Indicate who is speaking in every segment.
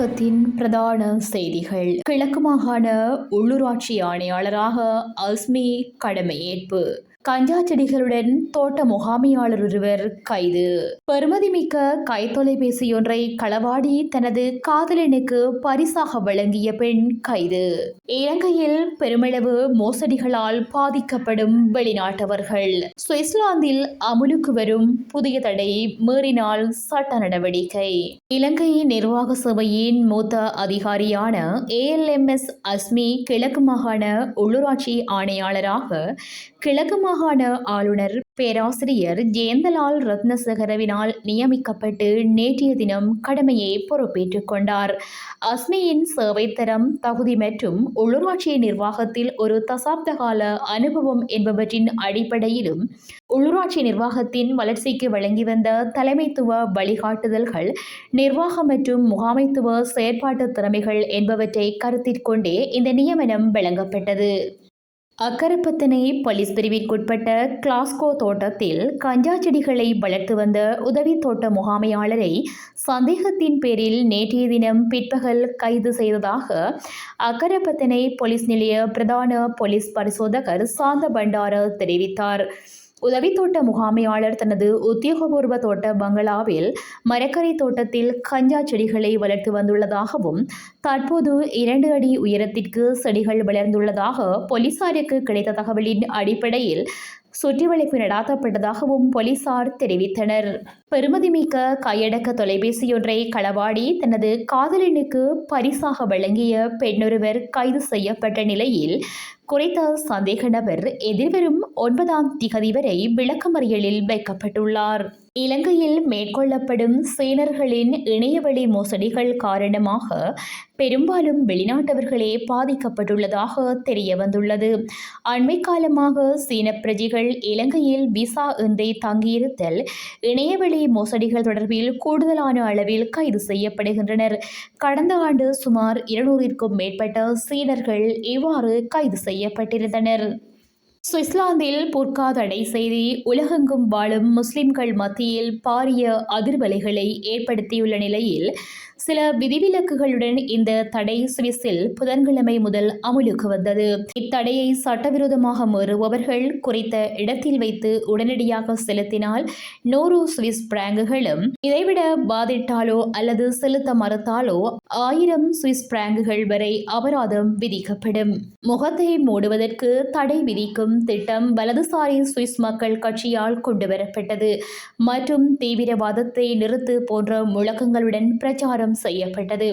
Speaker 1: இன்றையத்தின் பிரதான செய்திகள். கிழக்கு மாகாண உள்ளூராட்சி ஆணையாளராக அஸ்மி கடமையேற்பு கஞ்சா செடிகளுடன் தோட்ட முகாமையாளர் ஒருவர் கைது. பெருமதிமிக்க கைத்தொலைபேசி ஒன்றை களவாடி தனது காதலனுக்கு பரிசாக வழங்கிய பெண் கைது. இலங்கையில் பெருமளவு மோசடிகளால் பாதிக்கப்படும் வெளிநாட்டவர்கள். சுவிட்சர்லாந்தில் அமுலுக்கு வரும் புதிய தடை மீறினால் சட்ட நடவடிக்கை. இலங்கை நிர்வாக சபையின் மூத்த அதிகாரியான ஏஎல்எம்எஸ் அஸ்மி கிழக்கு மாகாண உள்ளூராட்சி ஆணையாளராக கிழக்கு மாகாண ஆளுநர் பேராசிரியர் ஜெயந்தலால் ரத்னசகரவினால் நியமிக்கப்பட்டு நேற்றைய தினம் கடமையை பொறுப்பேற்றுக் கொண்டார். அஸ்மியின் சேவைத்தரம் தகுதி மற்றும் உள்ளூராட்சி நிர்வாகத்தில் ஒரு தசாப்த கால அனுபவம் என்பவற்றின் அடிப்படையிலும் உள்ளூராட்சி நிர்வாகத்தின் வளர்ச்சிக்கு வழங்கி வந்த தலைமைத்துவ வழிகாட்டுதல்கள் நிர்வாகம் மற்றும் முகாமைத்துவ செயற்பாட்டு திறமைகள் என்பவற்றை கருத்திற்கொண்டே இந்த நியமனம் வழங்கப்பட்டது. அக்கரப்பத்தனை போலீஸ் பிரிவிற்குட்பட்ட கிளாஸ்கோ தோட்டத்தில் கஞ்சா செடிகளை வளர்த்து வந்த உதவி தோட்ட முகாமையாளரை சந்தேகத்தின் பேரில் நேற்றைய தினம் பிற்பகல் கைது செய்ததாக அக்கரப்பத்தனை போலீஸ் நிலைய பிரதான போலீஸ் பரிசோதகர் சாந்த பண்டார தெரிவித்தார். உதவி தோட்ட முகாமையாளர் தனது உத்தியோகபூர்வ தோட்ட பங்களாவில் மரக்கரை தோட்டத்தில் கஞ்சா செடிகளை வளர்த்து வந்துள்ளதாகவும் தற்போது இரண்டு அடி உயரத்திற்கு செடிகள் வளர்ந்துள்ளதாக போலீசாருக்கு கிடைத்த தகவலின் அடிப்படையில் சுற்றிவளைப்பு நடாத்தப்பட்டதாகவும் போலீசார் தெரிவித்தனர். பெருமதிமிக்க கையடக்க தொலைபேசியொன்றை களவாடி தனது காதலனுக்கு பரிசாக வழங்கிய பெண்ணொருவர் கைது செய்யப்பட்ட நிலையில் குறைத்த சந்தேக நபர் எதிர்வரும் ஒன்பதாம் திகதி வரை விளக்கமறியலில் வைக்கப்பட்டுள்ளார். இலங்கையில் மேற்கொள்ளப்படும் சீனர்களின் இணையவழி மோசடிகள் காரணமாக பெரும்பாலும் வெளிநாட்டவர்களே பாதிக்கப்பட்டுள்ளதாக தெரிய வந்துள்ளது அண்மை காலமாக சீன பிரஜைகள் இலங்கையில் விசா இன்றி தங்கியிருத்தல் இணையவழி மோசடிகள் தொடர்பில் கூடுதலான அளவில் கைது செய்யப்படுகின்றனர். கடந்த ஆண்டு சுமார் இருநூறிற்கும் மேற்பட்ட சீனர்கள் இவ்வாறு கைது செய்யப்பட்டிருந்தனர். சுவிட்சர்லாந்தில் புர்கா தடை செய்தி உலகெங்கும் வாழும் முஸ்லிம்கள் மத்தியில் பாரிய அதிர்வலைகளை ஏற்படுத்தியுள்ள நிலையில் சில விதிவிலக்குகளுடன் இந்த தடை சுவிஸில் புதன்கிழமை முதல் அமுலுக்கு வந்தது. இத்தடையை சட்டவிரோதமாக மீறுபவர்கள் குறித்த இடத்தில் வைத்து உடனடியாக செலுத்தினால் நூறு சுவிஸ் பிராங்குகளும் இதைவிட பாதிட்டாலோ அல்லது செலுத்த மறுத்தாலோ ஆயிரம் சுவிஸ் பிராங்குகள் வரை அபராதம் விதிக்கப்படும். முகத்தை மூடுவதற்கு தடை விதிக்கும் திட்டம் வலதுசாரி சுவிஸ் மக்கள் கட்சியால் கொண்டுவரப்பட்டது. மற்றும் தீவிரவாதத்தை நிறுத்து போன்ற முழக்கங்களுடன் பிரச்சாரம் அறிமுகம் செய்யப்பட்டது.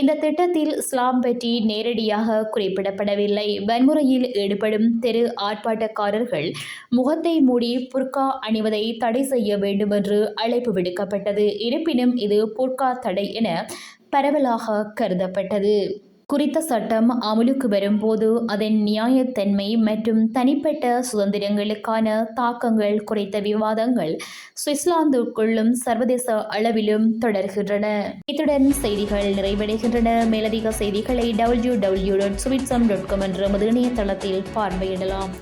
Speaker 1: இந்த திட்டத்தில் ஸ்லாம் பற்றி நேரடியாக குறிப்பிடப்படவில்லை. வன்முறையில் ஈடுபடும் தெரு ஆர்ப்பாட்டக்காரர்கள் முகத்தை மூடி புர்கா அணிவதை தடை செய்ய வேண்டும் என்று அழைப்பு விடுக்கப்பட்டது. இருப்பினும் இது புர்கா தடை என பரவலாக கருதப்பட்டது. குறித்த சட்டம் அமுலுக்கு வரும்போது அதன் நியாயத்தன்மை மற்றும் தனிப்பட்ட சுதந்திரங்களுக்கான தாக்கங்கள் குறித்த விவாதங்கள் சுவிட்சர்லாந்துக்குள்ளும் சர்வதேச அளவிலும் தொடர்கின்றன. இத்துடன் செய்திகள் நிறைவடைகின்றன. மேலதிக செய்திகளை டபிள்யூ டபிள்யூ டாட் சுவிட்சம் டாட் காம் என்ற இணையதளத்தில் பார்வையிடலாம்.